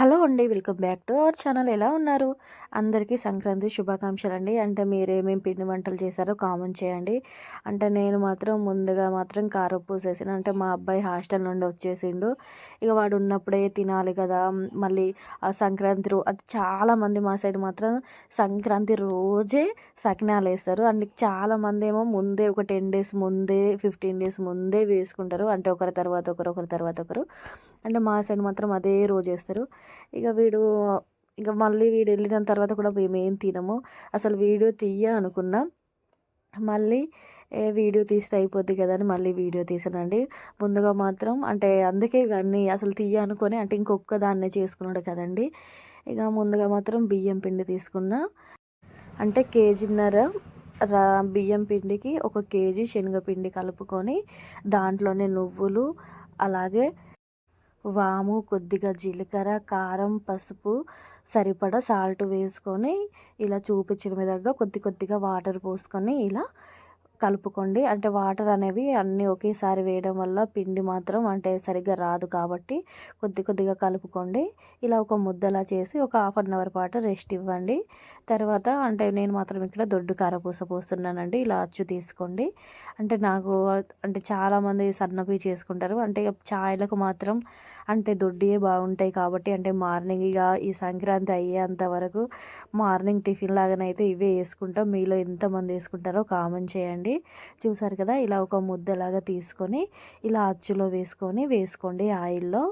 Hello అండి welcome back to our channel. ఎలా ఉన్నారు? అందరికీ సంక్రాంతి శుభాకాంక్షలు అండి అంటే మీరు ఏమేమి పిండి వంటలు చేశారో కామెంట్ చేయండి. అంటే నేను మాత్రం ముందుగా మాత్రం కారపు చేసిన అంటే మా అబ్బాయి హాస్టల్ నుండి వచ్చేసిండు. ఇక వాడు ఉన్నప్పుడే తినాలి కదా. మళ్ళీ ఆ సంక్రాంతి రో అది చాలామంది మా సైడ్ మాత్రం సంక్రాంతి రోజే సకినాలు వేస్తారు. అండ్ చాలామంది ఏమో ముందే ఒక టెన్ డేస్ ముందే ఫిఫ్టీన్ డేస్ ముందే వేసుకుంటారు. అంటే ఒకరి తర్వాత ఒకరు ఒకరి తర్వాత ఒకరు. అంటే మా సైడ్ మాత్రం అదే రోజు వేస్తారు ఇక వీడు ఇక మళ్ళీ వీడు వెళ్ళిన తర్వాత కూడా మేము ఏం తినము. అసలు వీడియో తీయ అనుకున్నా. మళ్ళీ ఏ వీడియో తీస్తే అయిపోద్ది కదా అని మళ్ళీ వీడియో తీసానండి. ముందుగా మాత్రం అంటే అందుకే ఇవన్నీ అసలు తీయ అనుకొని అంటే ఇంకొక దాన్నే చేసుకున్నాడు కదండి. ఇక ముందుగా మాత్రం బియ్యం పిండి తీసుకున్నా. అంటే కేజీన్నర రా బియ్యం పిండికి ఒక కేజీ శనగపిండి కలుపుకొని దాంట్లోనే నువ్వులు అలాగే వాము కొద్దిగా జీలకర్ర కారం పసుపు సరిపడా సాల్ట్ వేసుకొని ఇలా చూపించిన విధంగా కొద్ది కొద్దిగా వాటర్ పోసుకొని ఇలా కలుపుకోండి. అంటే వాటర్ అనేవి అన్నీ ఒకేసారి వేయడం వల్ల పిండి మాత్రం అంటే సరిగ్గా రాదు కాబట్టి కొద్ది కొద్దిగా కలుపుకోండి. ఇలా ఒక ముద్దలా చేసి ఒక హాఫ్ అన్ అవర్ పాటు రెస్ట్ ఇవ్వండి. తర్వాత అంటే నేను మాత్రం ఇక్కడ దొడ్డు కారపూస పోస్తున్నానండి. ఇలా అచ్చు తీసుకోండి. అంటే నాకు అంటే చాలామంది సన్నపి చేసుకుంటారు. అంటే ఛాయ్లకు మాత్రం అంటే దొడ్డియే బాగుంటాయి కాబట్టి అంటే మార్నింగ్ ఇక ఈ సంక్రాంతి అయ్యేంత వరకు మార్నింగ్ టిఫిన్ లాగానైతే ఇవే వేసుకుంటాం. మీలో ఎంతమంది వేసుకుంటారో కామెంట్ చేయండి. చూడండి చూసారు కదా ఇలా ఒక ముద్దలాగా తీసుకొని ఇలా అచ్చులో వేసుకొని వేసుకోండి ఆయిల్లో.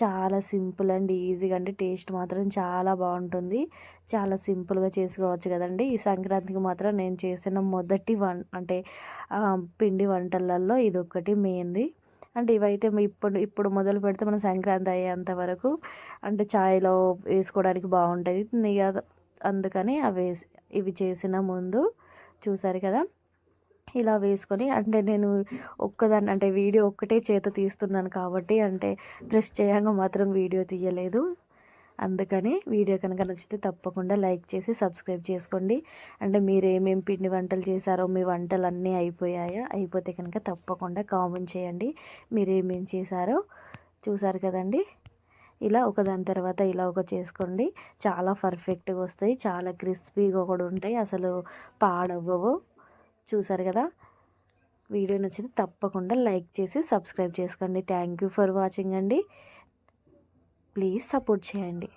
చాలా సింపుల్ అండ్ ఈజీగా అండి. టేస్ట్ మాత్రం చాలా బాగుంటుంది. చాలా సింపుల్గా చేసుకోవచ్చు కదండి. ఈ సంక్రాంతికి మాత్రం నేను చేసిన మొదటి వం అంటే పిండి వంటలలో ఇది ఒకటి మెయిన్ది. అంటే ఇవైతే ఇప్పుడు ఇప్పుడు మొదలు పెడితే మనం సంక్రాంతి అయ్యేంత వరకు అంటే ఛాయ్లో వేసుకోవడానికి బాగుంటుంది. ఇక అందుకని అవి ఇవి చేసిన ముందు చూసారు కదా ఇలా వేసుకొని అంటే నేను ఒక్కదాన్ని అంటే వీడియో ఒక్కటే చేత తీస్తున్నాను కాబట్టి అంటే ప్రెస్ చేయంగా మాత్రం వీడియో తీయలేదు. అందుకని వీడియో కనుక నచ్చితే తప్పకుండా లైక్ చేసి సబ్స్క్రైబ్ చేసుకోండి. అంటే మీరు ఏమేమి పిండి వంటలు చేశారో మీ వంటలు అన్నీ అయిపోయాయా? అయిపోతే కనుక తప్పకుండా కామెంట్ చేయండి. మీరు ఏమేమి చేశారో చూసారు కదండి? ఇలా ఒకదాని తర్వాత ఇలా ఒక చేసుకోండి. చాలా పర్ఫెక్ట్గా వస్తాయి. చాలా క్రిస్పీగా కూడా ఉంటాయి. అసలు పాడవ్వవు. చూసారు కదా? వీడియో నచ్చింది తప్పకుండా లైక్ చేసి సబ్స్క్రైబ్ చేసుకోండి. థ్యాంక్ యూ ఫర్ వాచింగ్ అండి. ప్లీజ్ సపోర్ట్ చేయండి.